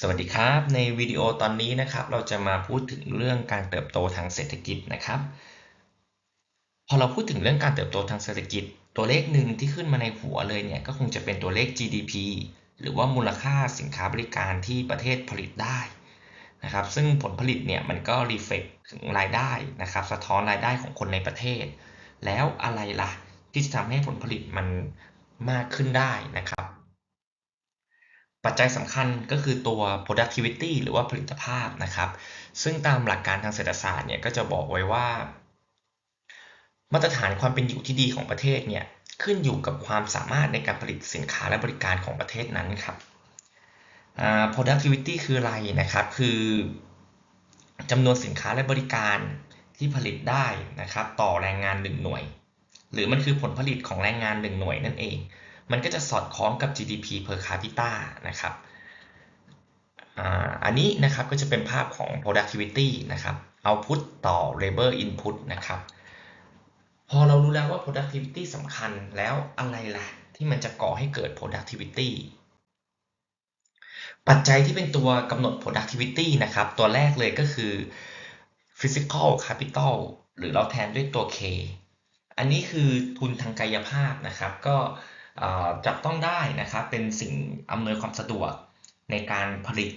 สวัสดีครับ ในวิดีโอตอนนี้นะครับ เราจะมาพูดถึงเรื่องการเติบโตทางเศรษฐกิจนะครับ พอเราพูดถึงเรื่องการเติบโตทางเศรษฐกิจ ตัวเลขหนึ่งที่ขึ้นมาในหัวเลยเนี่ยก็คงจะเป็นตัวเลข GDP หรือว่ามูลค่าสินค้าบริการที่ประเทศผลิตได้นะครับ ซึ่งผลผลิตเนี่ยมันก็รีเฟกถึงรายได้นะครับ สะท้อนรายได้ของคนในประเทศ แล้วอะไรล่ะที่จะทำให้ผลผลิตมันมากขึ้นได้นะครับ ปัจจัยสำคัญก็คือตัว productivity หรือว่าผลิตภาพนะครับ ซึ่งตามหลักการทางเศรษฐศาสตร์เนี่ยก็จะบอกไว้ว่า มาตรฐานความเป็นอยู่ที่ดีของประเทศเนี่ยขึ้นอยู่กับความสามารถในการผลิตสินค้าและบริการของประเทศนั้นครับ productivity คืออะไรนะครับ คือจำนวนสินค้าและบริการที่ผลิตได้นะครับ ต่อแรงงาน1หน่วย หรือมันคือผลผลิตของแรงงาน1หน่วยนั่นเอง มันก็จะสอดคล้องกับ GDP per capita นะครับอันนี้นะครับก็จะเป็นภาพของ productivity นะครับ output ต่อ labor input นะครับ พอเรารู้แล้วว่า productivity สำคัญแล้วอะไรล่ะ ที่มันจะก่อให้เกิด productivity ปัจจัยที่เป็นตัวกำหนด productivity นะครับ ตัวแรกเลยก็คือ physical capital หรือเราแทนด้วยตัว K อันนี้คือทุนทางกายภาพนะครับ ก็ จับต้องได้นะครับเป็นสิ่งอำนวยความสะดวกในการผลิต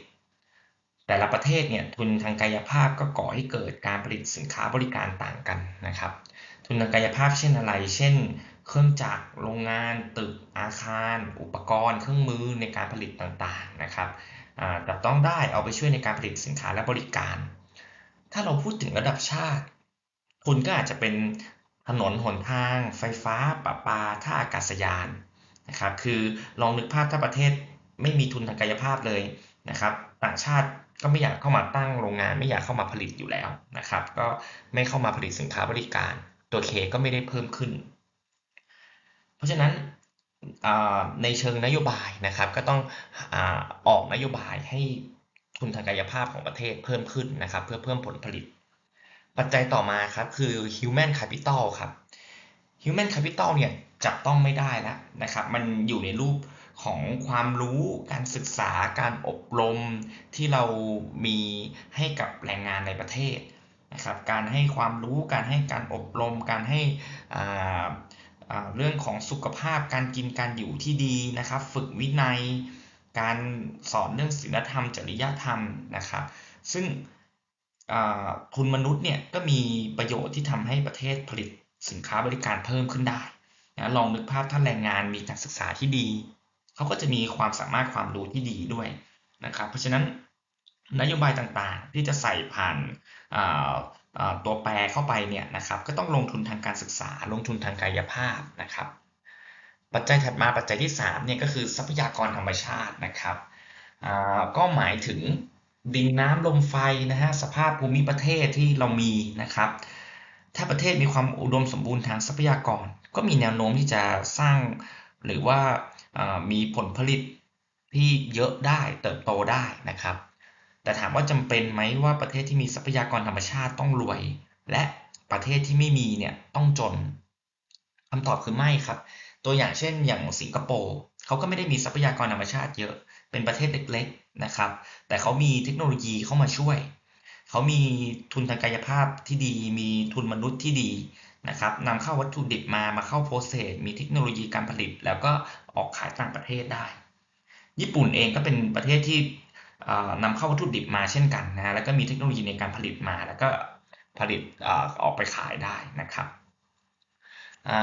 แต่ละประเทศเนี่ยทุนทางกายภาพก็ก่อให้เกิดการผลิตสินค้าบริการต่างกันนะครับ ทุนทางกายภาพเช่นอะไร เช่น เครื่องจักรโรงงาน ตึกอาคาร อุปกรณ์ เครื่องมือในการผลิตต่างๆนะครับจับต้องได้เอาไปช่วยในการผลิตสินค้าและบริการ ถ้าเราพูดถึงระดับชาติทุนก็อาจจะเป็นถนนหนทาง ไฟฟ้าประปาท่าอากาศยาน นะครับคือลองนึกภาพถ้าประเทศไม่มีทุนทางกายภาพเลยนะครับต่างชาติก็ไม่อยากเข้ามาตั้งโรงงาน ไม่อยากเข้ามาผลิตอยู่แล้วนะครับก็ไม่เข้ามาผลิตสินค้าบริการ ตัวเคก็ไม่ได้เพิ่มขึ้น เพราะฉะนั้นในเชิงนโยบายนะครับก็ต้องออกนโยบายให้ทุนทางกายภาพของประเทศเพิ่มขึ้นนะครับเพื่อเพิ่มผลผลิต ปัจจัยต่อมาครับคือ human capital ครับ human capital เนี่ย จับต้องไม่ได้แล้วนะครับ มันอยู่ในรูปของความรู้การศึกษาการอบรมที่เรามีให้กับแรงงานในประเทศนะครับ การให้ความรู้การให้การอบรม การให้เรื่องของสุขภาพการกินการอยู่ที่ดีนะครับ ฝึกวินัย การสอนเรื่องศีลธรรม จริยธรรมนะครับซึ่งทุนมนุษย์เนี่ยก็มีประโยชน์ที่ทำให้ประเทศผลิตสินค้าบริการเพิ่มขึ้นได้ นะลองนึกภาพท่านแรงงานมีการศึกษาที่ดีเขาก็จะมีความสามารถความรู้ที่ดีด้วยนะครับ เพราะฉะนั้นนโยบายต่างๆ ที่จะใส่ผ่านตัวแปรเข้าไปเนี่ยนะครับ ก็ต้องลงทุนทางการศึกษา ลงทุนทางกายภาพนะครับ ปัจจัยถัดมาปัจจัยที่3เนี่ยก็คือทรัพยากรธรรมชาตินะครับก็หมายถึงดินน้ำลมไฟนะฮะสภาพภูมิประเทศที่เรามีนะครับ ถ้าประเทศมีความอุดมสมบูรณ์ทางทรัพยากร ก็มีแนวโน้มที่จะสร้างหรือว่ามีผลผลิตที่เยอะได้เติบโตได้นะครับ แต่ถามว่าจำเป็นไหมว่าประเทศที่มีทรัพยากรธรรมชาติต้องรวย และประเทศที่ไม่มีเนี่ยต้องจนคำตอบคือไม่ครับ ตัวอย่างเช่นอย่างสิงคโปร์เขาก็ไม่ได้มีทรัพยากรธรรมชาติเยอะเป็นประเทศเล็กๆนะครับ แต่เขามีเทคโนโลยีเข้ามาช่วย เขามีทุนทางกายภาพที่ดี มีทุนมนุษย์ที่ดี นะครับนำเข้าวัตถุดิบมามาเข้าโปรเซสมีเทคโนโลยีการผลิต แล้วก็ออกขายต่างประเทศได้ ญี่ปุ่นเองก็เป็นประเทศที่นำเข้าวัตถุดิบมาเช่นกันนะแล้วก็มีเทคโนโลยีในการผลิตมา แล้วก็ผลิตออกไปขายได้นะครับ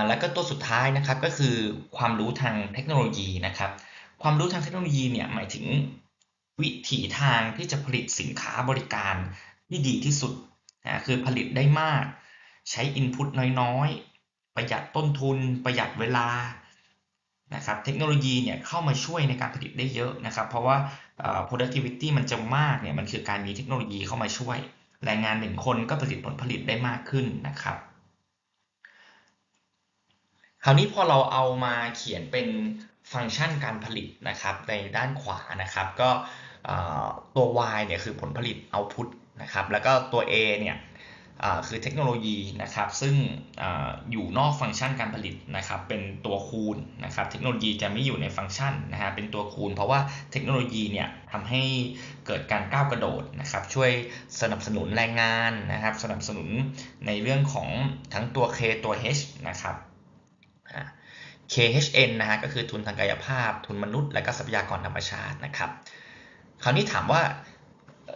แล้วก็ตัวสุดท้ายนะครับก็คือความรู้ทางเทคโนโลยีนะครับความรู้ทางเทคโนโลยีเนี่ยหมายถึงวิถีทางที่จะผลิตสินค้าบริการที่ดีที่สุดนะคือผลิตได้มาก ใช้อินพุตน้อยๆ ประหยัดต้นทุน ประหยัดเวลานะครับเทคโนโลยีเนี่ยเข้ามาช่วยในการผลิตได้เยอะนะครับ เพราะว่า productivity มันจะมากเนี่ยมันคือการมีเทคโนโลยีเข้ามาช่วย แรงงานหนึ่งคนก็ผลิตผลผลิตได้มากขึ้นนะครับ คราวนี้พอเราเอามาเขียนเป็นฟังก์ชันการผลิตนะครับในด้านขวานะครับ ก็ตัว y เนี่ยคือผลผลิต output นะครับแล้วก็ตัว a เนี่ย คือเทคโนโลยีนะครับซึ่งออยู่นอกฟังก์ชันการผลิตนะครับเป็นตัวคูณนะครับเทคโนโลยีจะไม่อยู่ในฟังก์ชันนะฮะเป็นตัวคูณ เพราะว่าเทคโนโลยีเนี่ยทำให้เกิดการก้าวกระโดดนะครับช่วยสนับสนุนแรงงานนะครับสนับสนุนในเรื่องของทั้งตัว K ตัว H นะครับ KHN นะฮะก็คือทุนทางกายภาพ ทุนมนุษย์ และก็ทรัพยากรธรรมชาตินะครับคราวนี้ถามว่า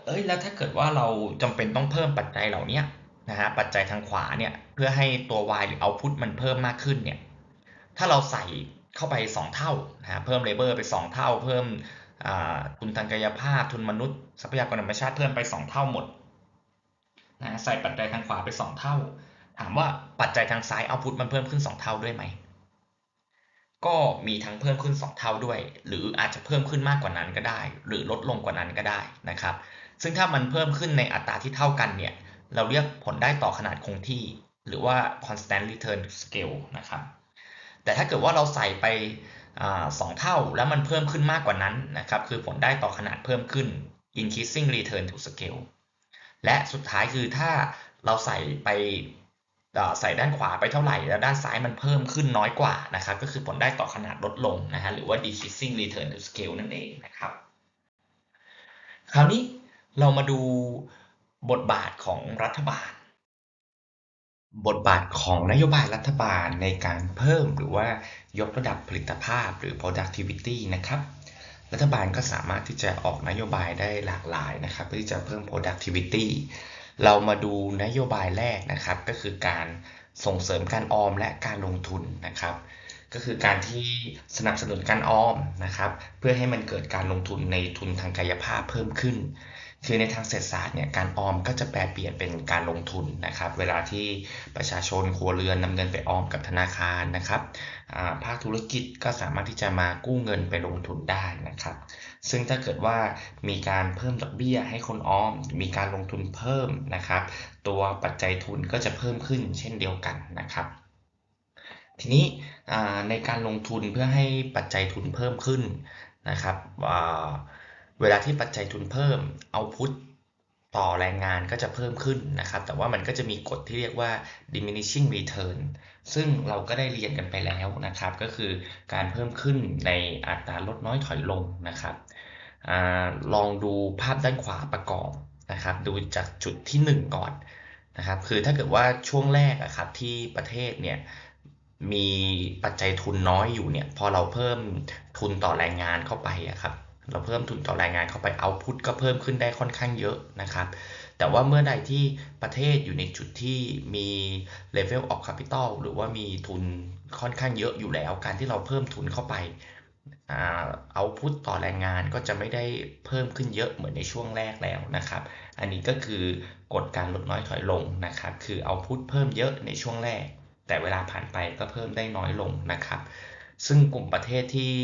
เอ้ยแล้วถ้าเกิดว่าเราจำเป็นต้องเพิ่มปัจจัยเหล่านี้ นะฮะปัจจัยทางขวาเนี่ยเพื่อให้ตัว Y หรือ output มันเพิ่มมากขึ้นเนี่ยถ้าเราใส่เข้าไป 2 เท่านะฮะเพิ่ม labor ไป 2 เท่า เพิ่มทุนทางกายภาพทุนมนุษย์ทรัพยากรธรรมชาติเพิ่มไป 2 เท่าหมดนะใส่ปัจจัยทางขวาไป 2 เท่า ถามว่าปัจจัยทางซ้าย output มันเพิ่มขึ้น 2 เท่าด้วยไหม ก็มีทั้งเพิ่มขึ้น 2 เท่าด้วย หรืออาจจะเพิ่มขึ้นมากกว่านั้นก็ได้ หรือลดลงกว่านั้นก็ได้นะครับ ซึ่งถ้ามันเพิ่มขึ้นในอัตราที่เท่ากันเนี่ย เราเรียกผลได้ต่อขนาดคงที่ หรือว่า constant return scale นะครับ แต่ถ้าเกิดว่าเราใส่ไปสองเท่าแล้วมันเพิ่มขึ้นมากกว่านั้นนะครับ คือผลได้ต่อขนาดเพิ่มขึ้น increasing return to scale และสุดท้ายคือถ้าเราใส่ไปใส่ด้านขวาไปเท่าไหร่ แล้วด้านซ้ายมันเพิ่มขึ้นน้อยกว่านะครับ ก็คือผลได้ต่อขนาดลดลงนะฮะหรือว่า decreasing return to scale นั่นเองนะครับ คราวนี้เรามาดู บทบาทของรัฐบาล บทบาทของนโยบายรัฐบาลในการเพิ่มหรือว่ายกระดับผลิตภาพหรือ productivity นะครับ รัฐบาลก็สามารถที่จะออกนโยบายได้หลากหลายนะครับเพื่อที่จะเพิ่ม productivity เรามาดูนโยบายแรกนะครับ ก็คือการส่งเสริมการออมและการลงทุนนะครับก็คือการที่สนับสนุนการออมนะครับ เพื่อให้มันเกิดการลงทุนในทุนทางกายภาพเพิ่มขึ้น คือในทางเศรษฐศาสตร์เนี่ยการออมก็จะแปลเปลี่ยนเป็นการลงทุนนะครับ เวลาที่ประชาชนครัวเรือนนำเงินไปออมกับธนาคารนะครับภาคธุรกิจก็สามารถที่จะมากู้เงินไปลงทุนได้นะครับ ซึ่งถ้าเกิดว่ามีการเพิ่มดอกเบี้ยให้คนออม มีการลงทุนเพิ่มนะครับ ตัวปัจจัยทุนก็จะเพิ่มขึ้นเช่นเดียวกันนะครับ ทีนี้ในการลงทุนเพื่อให้ปัจจัยทุนเพิ่มขึ้นนะครับ เวลาที่ปัจจัยทุนเพิ่มเอาพุทต่อแรงงานก็จะเพิ่มขึ้นนะครับ แต่ว่ามันก็จะมีกฎที่เรียกว่า diminishing return ซึ่งเราก็ได้เรียนกันไปแล้วนะครับ ก็คือการเพิ่มขึ้นในอัตราลดน้อยถอยลงนะครับอลองดูภาพด้านขวาประกอบนะครับ ดูจากจุดที่ 1 ก่อนนะครับ คือถ้าเกิดว่าช่วงแรกอะครับที่ประเทศเนี่ยมีปัจจัยทุนน้อยอยู่เนี่ย พอเราเพิ่มทุนต่อแรงงานเข้าไปอะครับ เราเพิ่มทุนต่อแรงงานเข้าไปเอาพุทก็เพิ่มขึ้นได้ค่อนข้างเยอะนะครับ แต่ว่าเมื่อใดที่ประเทศอยู่ในจุดที่มี level of capital หรือว่ามีทุนค่อนข้างเยอะอยู่แล้ว การที่เราเพิ่มทุนเข้าไปเอาพุทต่อแรงงานก็จะไม่ได้เพิ่มขึ้นเยอะเหมือนในช่วงแรกแล้วนะครับ อันนี้ก็คือกฎการลดน้อยถอยลงนะครับ คือเอาพุทเพิ่มเยอะในช่วงแรก แต่เวลาผ่านไปก็เพิ่มได้น้อยลงนะครับ ซึ่งกลุ่มประเทศที่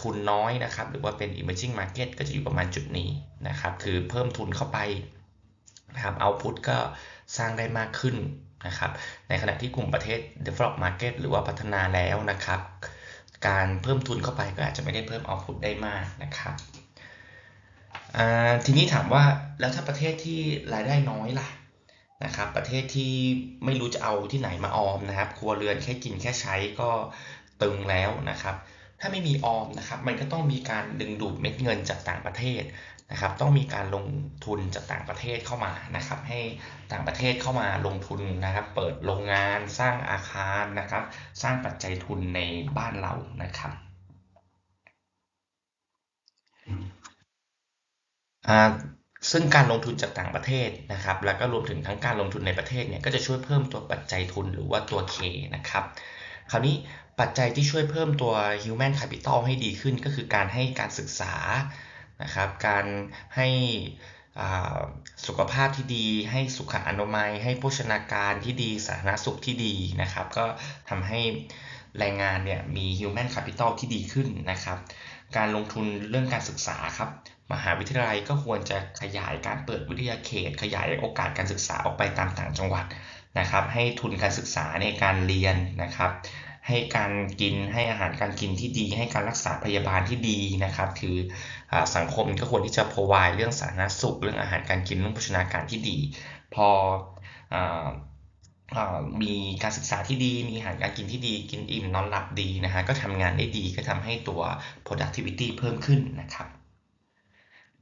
ทุนน้อยนะครับ หรือว่าเป็น emerging market ก็จะอยู่ประมาณจุดนี้นะครับ คือเพิ่มทุนเข้าไปนะครับ output ก็สร้างได้มากขึ้นนะครับ ในขณะที่กลุ่มประเทศ develop market หรือว่าพัฒนาแล้วนะครับ การเพิ่มทุนเข้าไปก็อาจจะไม่ได้เพิ่ม output ได้มากนะครับทีนี้ถามว่าแล้วถ้าประเทศที่รายได้น้อยล่ะนะครับ ประเทศที่ไม่รู้จะเอาที่ไหนมาออมนะครับ ครัวเรือนแค่กินแค่ใช้ก็ตึงแล้วนะครับ ถ้าไม่มีออมนะครับ มันก็ต้องมีการดึงดูดเม็ดเงินจากต่างประเทศนะครับ ต้องมีการลงทุนจากต่างประเทศเข้ามานะครับ ให้ต่างประเทศเข้ามาลงทุนนะครับ เปิดโรงงานสร้างอาคารนะครับ สร้างปัจจัยทุนในบ้านเรานะครับซึ่งการลงทุนจากต่างประเทศนะครับ แล้วก็รวมถึงทั้งการลงทุนในประเทศเนี่ยก็จะช่วยเพิ่มตัวปัจจัยทุนหรือว่าตัว K นะครับ คราวนี้ปัจจัยที่ช่วยเพิ่มตัว human capital ให้ดีขึ้นก็คือการให้การศึกษานะครับ การให้สุขภาพที่ดี ให้สุขอนามัย ให้โภชนาการที่ดี สาธารณสุขที่ดีนะครับ ก็ทำให้แรงงานเนี่ยมี human capital ที่ดีขึ้นนะครับ การลงทุนเรื่องการศึกษาครับมหาวิทยาลัยก็ควรจะขยายการเปิดวิทยาเขต ขยายโอกาสการศึกษาออกไปตามต่างจังหวัด นะครับ ให้ทุนการศึกษาในการเรียนนะครับ ให้การกินให้อาหารการกินที่ดี ให้การรักษาพยาบาลที่ดีนะครับ คืออสังคมก็ควรที่จะพอวายเรื่องสาธารณสุข เรื่องอาหารการกินเรื่องโภชนาการที่ดี พออมีการศึกษาที่ดี มีอาหารการกินที่ดี กินอิ่มนอนหลับดีนะฮะ ก็ทำงานได้ดี ก็ทำให้ตัว productivity เพิ่มขึ้นนะครับ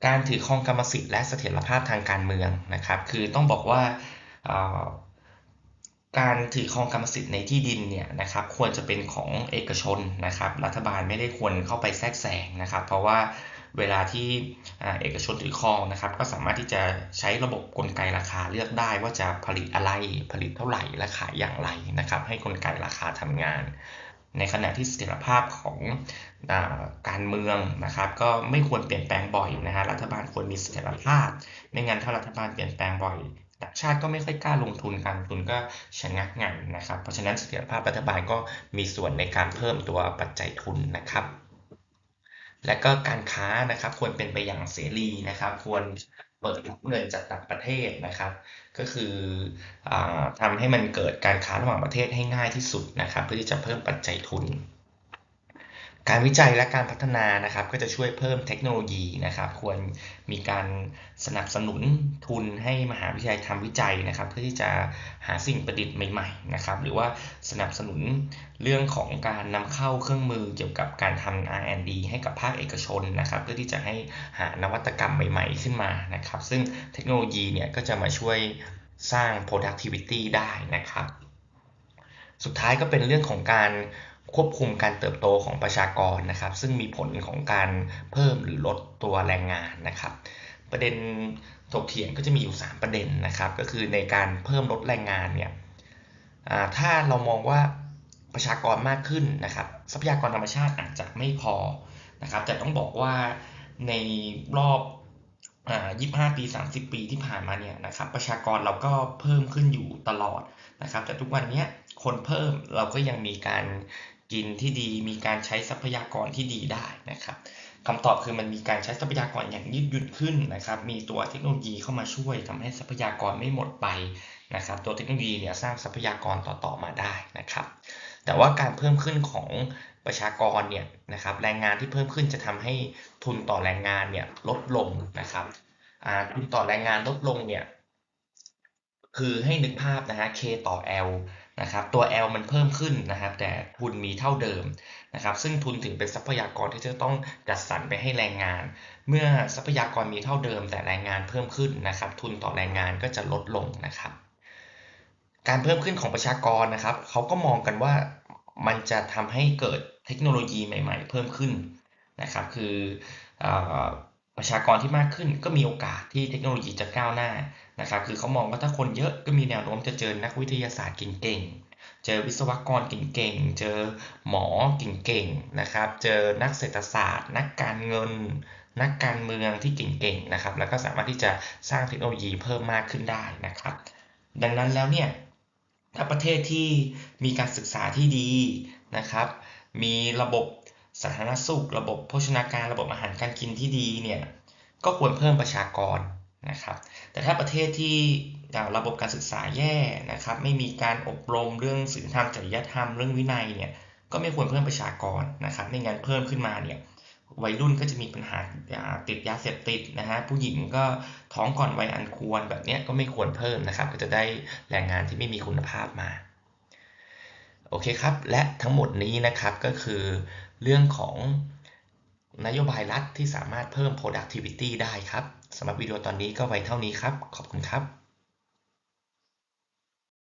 การถือครองกรรมสิทธิ์และเสถียรภาพทางการเมืองนะครับ คือต้องบอกว่า การถือครองกรรมสิทธิ์ในที่ดินเนี่ยนะครับควรจะเป็นของเอกชนนะครับ รัฐบาลไม่ได้ควรเข้าไปแทรกแซงนะครับ เพราะว่าเวลาที่เอกชนถือครองนะครับ ก็สามารถที่จะใช้ระบบกลไกราคาเลือกได้ว่าจะผลิตอะไรผลิตเท่าไหร่และขายอย่างไรนะครับ ให้กลไกราคาทำงาน ในขณะที่เสถียรภาพของอการเมืองนะครับ ก็ไม่ควรเปลี่ยนแปลงบ่อยนะฮะรัฐบาลควรมีเสถียรภาพ ไม่งั้นถ้ารัฐบาลเปลี่ยนแปลงบ่อย ต่างชาติก็ไม่ค่อยกล้าลงทุนการลงทุนก็ชะงักงันนะครับ เพราะฉะนั้นเสถียรภาพรัฐบาลก็มีส่วนในการเพิ่มตัวปัจจัยทุนนะครับ และก็การค้านะครับควรเป็นไปอย่างเสรีนะครับ ควรเปิดรับเงินจากต่างประเทศนะครับ ก็คืออทำให้มันเกิดการค้าระหว่างประเทศให้ง่ายที่สุดนะครับ เพื่อที่จะเพิ่มปัจจัยทุน การวิจัยและการพัฒนานะครับ ก็จะช่วยเพิ่มเทคโนโลยีนะครับ ควรมีการสนับสนุนทุนให้มหาวิทยาลัยทำวิจัยนะครับ เพื่อที่จะหาสิ่งประดิษฐ์ใหม่ๆนะครับ หรือว่าสนับสนุนเรื่องของการนำเข้าเครื่องมือเกี่ยวกับการทำ R&D ให้กับภาคเอกชนนะครับ เพื่อที่จะให้หานวัตกรรมใหม่ ๆ ขึ้นมานะครับ ซึ่งเทคโนโลยีเนี่ยก็จะมาช่วยสร้าง productivity ได้นะครับ สุดท้ายก็เป็นเรื่องของการ ควบคุมการเติบโตของประชากรนะครับ ซึ่งมีผลของการเพิ่มหรือลดตัวแรงงานนะครับ ประเด็นถกเถียงก็จะมีอยู่ 3 ประเด็นนะครับ ก็คือในการเพิ่มลดแรงงานเนี่ยถ้าเรามองว่าประชากรมากขึ้นนะครับ ทรัพยากรธรรมชาติอาจจะไม่พอนะครับ แต่ต้องบอกว่าในรอบ25 ปี 30 ปีที่ผ่านมาเนี่ยนะครับประชากรเราก็เพิ่มขึ้นอยู่ตลอดนะครับ แต่ทุกวันนี้คนเพิ่มเราก็ยังมีการ กินที่ดี มีการใช้ทรัพยากรที่ดีได้นะครับคำตอบคือมันมีการใช้ทรัพยากรอย่างยืดหยุ่นขึ้นนะครับ มีตัวเทคโนโลยีเข้ามาช่วยทำให้ทรัพยากรไม่หมดไปนะครับ ตัวเทคโนโลยีเนี่ยสร้างทรัพยากรต่อๆมาได้นะครับ แต่ว่าการเพิ่มขึ้นของประชากรเนี่ยนะครับแรงงานที่เพิ่มขึ้นจะทำให้ทุนต่อแรงงานเนี่ยลดลงนะครับทุนต่อแรงงานลดลงเนี่ยคือให้นึกภาพนะฮะ K ต่อ L นะครับตัว L มันเพิ่มขึ้นนะครับ แต่ทุนมีเท่าเดิมนะครับ ซึ่งทุนถึงเป็นทรัพยากรที่จะต้องจัดสรรไปให้แรงงาน เมื่อทรัพยากรมีเท่าเดิม แต่แรงงานเพิ่มขึ้นนะครับ ทุนต่อแรงงานก็จะลดลงนะครับ การเพิ่มขึ้นของประชากรนะครับเขาก็มองกันว่ามันจะทำให้เกิดเทคโนโลยีใหม่ ๆ เพิ่มขึ้นนะครับ คือ ประชากรที่มากขึ้นก็มีโอกาสที่เทคโนโลยีจะก้าวหน้านะครับคือเขามองว่าถ้าคนเยอะก็มีแนวโน้มจะเจอนักวิทยาศาสตร์เก่งๆ เจอวิศวกรเก่งๆ เจอหมอเก่งๆนะครับเจอนักเศรษฐศาสตร์ นักการเงิน นักการเมืองที่เก่งๆนะครับแล้วก็สามารถที่จะสร้างเทคโนโลยีเพิ่มมากขึ้นได้นะครับ ดังนั้นแล้วเนี่ยถ้าประเทศที่มีการศึกษาที่ดีนะครับมีระบบ สาธารณสุข ระบบโภชนาการระบบอาหารการกินที่ดีเนี่ยก็ควรเพิ่มประชากรนะครับ แต่ถ้าประเทศที่ระบบการศึกษาแย่นะครับ ไม่มีการอบรมเรื่องศีลธรรมจริยธรรมเรื่องวินัยเนี่ยก็ไม่ควรเพิ่มประชากรนะครับไม่งั้นเพิ่มขึ้นมาเนี่ยวัยรุ่นก็จะมีปัญหาติดยาเสพติดนะฮะผู้หญิงก็ท้องก่อนวัยอันควรแบบนี้ก็ไม่ควรเพิ่มนะครับ ก็จะได้แรงงานที่ไม่มีคุณภาพมาโอเคครับ และทั้งหมดนี้นะครับก็คือ เรื่องของนโยบายรัฐที่สามารถเพิ่ม productivity ได้ครับสำหรับวิดีโอตอนนี้ก็ไว้เท่านี้ครับ ขอบคุณครับ